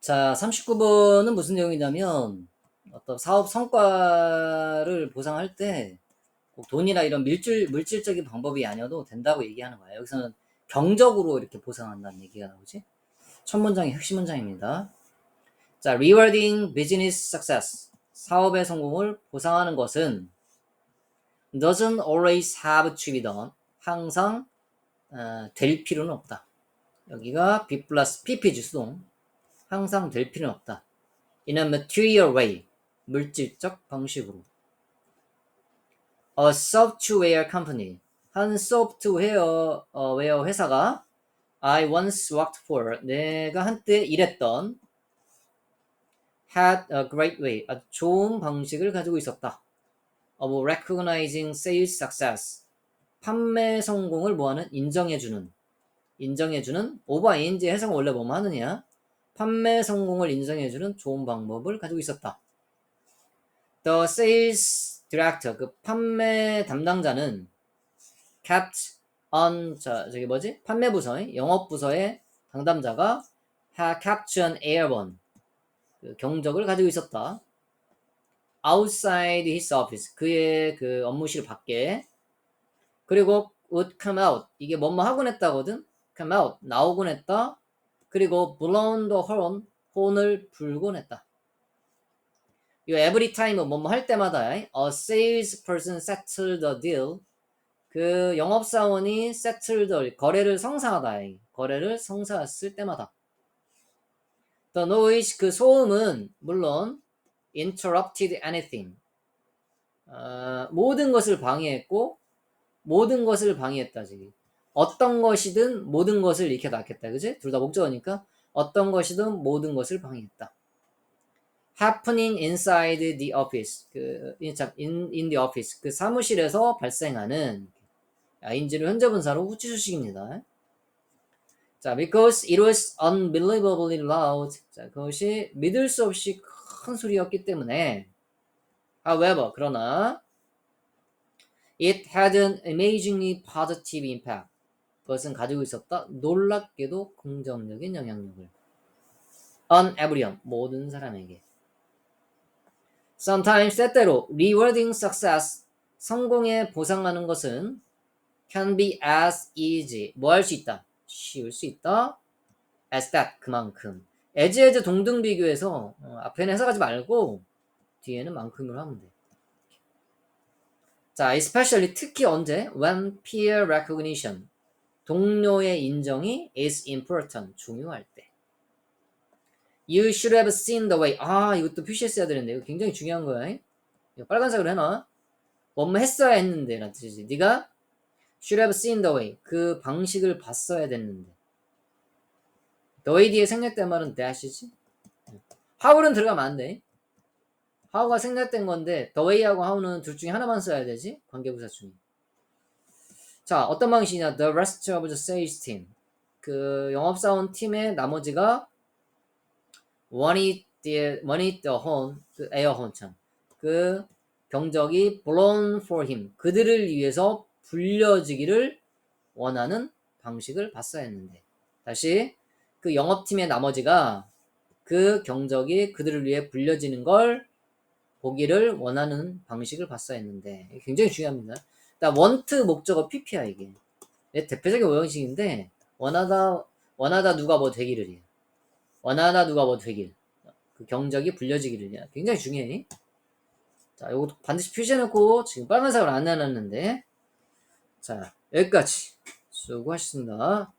자, 39번은 무슨 내용이냐면 어떤 사업 성과를 보상할 때꼭 돈이나 이런 물질, 물질적인 방법이 아니어도 된다고 얘기하는 거예요. 여기서는 경적으로 이렇게 보상한다는 얘기가 나오지. 첫 문장이 핵심 문장입니다. 자, rewarding business success. 사업의 성공을 보상하는 것은 doesn't always have to be done. 항상 어, 될 필요는 없다. 여기가 B 플러스 PPG 수동. 항상 될 필요는 없다. A material way. 물질적 방식으로. A software company. 한 소프트웨어 어, 웨어 회사가 I once worked for. 내가 한때 일했던 had a great way. 아주 좋은 방식을 가지고 있었다. of recognizing sales success. 판매 성공을 뭐하는? 인정해주는. 인정해주는 ing 해석은 원래 뭐뭐 하느냐? 판매 성공을 인정해주는 좋은 방법을 가지고 있었다. The sales director, 그 판매 담당자는 kept on, 자, 저기 뭐지? 판매 부서의, 영업 부서의 담당자가 had kept an airborne, 그 경적을 가지고 있었다. outside his office, 그의 그 업무실 밖에. 그리고 would come out, 이게 뭐뭐 하곤 했다거든? come out, 나오곤 했다. 그리고 blown the horn, 혼을 불곤 했다. 이 every time 뭐뭐 할 때마다 a salesperson settled the deal 그 영업사원이 settled the 거래를 성사하다 거래를 성사했을 때마다 the noise 그 소음은 물론 interrupted anything 어, 모든 것을 방해했고 모든 것을 방해했다 지금 어떤 것이든 모든 것을 이렇게 놨겠다 그지 둘 다 목적어니까 어떤 것이든 모든 것을 방해했다 happening inside the office. 그, 참, in, in the office. 그 사무실에서 발생하는 인지를 현재 분사로 후치수식입니다. 자, because it was unbelievably loud. 자, 그것이 믿을 수 없이 큰 소리였기 때문에 however, 그러나 it had an amazingly positive impact. 그것은 가지고 있었다. 놀랍게도 긍정적인 영향력을. on everyone. 모든 사람에게. Sometimes 때때로 rewarding success 성공에 보상하는 것은 can be as easy 뭐 할 수 있다 쉬울 수 있다 as that 그만큼 as as 동등 비교해서 어, 앞에는 해석하지 말고 뒤에는 만큼으로 하면 돼. 자, especially 특히 언제 when peer recognition 동료의 인정이 is important 중요할 때. You should have seen the way. 아, 이것도 표시했어야 되는데. 이거 굉장히 중요한 거야. 이거 빨간색으로 해놔. 뭐뭐 했어야 했는데. 라는 뜻이지. 네가 should have seen the way. 그 방식을 봤어야 됐는데. way 뒤에 생략된 말은 dash이지. how는 들어가면 안 돼. how가 생략된 건데 the way하고 how는 둘 중에 하나만 써야 되지. 관계부사 중에. 자, 어떤 방식이냐. The rest of the sales team. 그 영업사원 팀의 나머지가 wanted the wanted the horn 그 에어 혼참 그 경적이 blown for him 그들을 위해서 불려지기를 원하는 방식을 봤어야 했는데 다시 그 영업팀의 나머지가 그 경적이 그들을 위해 불려지는 걸 보기를 원하는 방식을 봤어야 했는데 굉장히 중요합니다. 일단 want 목적어 PP야 이게. 대표적인 오형식인데 원하다 원하다 누가 뭐 되기를 해. 원하다 누가 뭐 되길. 그 경적이 불려지기를 굉장히 중요해. 자 요거 반드시 표시해놓고 지금 빨간색으로 안 내놨는데. 자 여기까지. 수고하셨습니다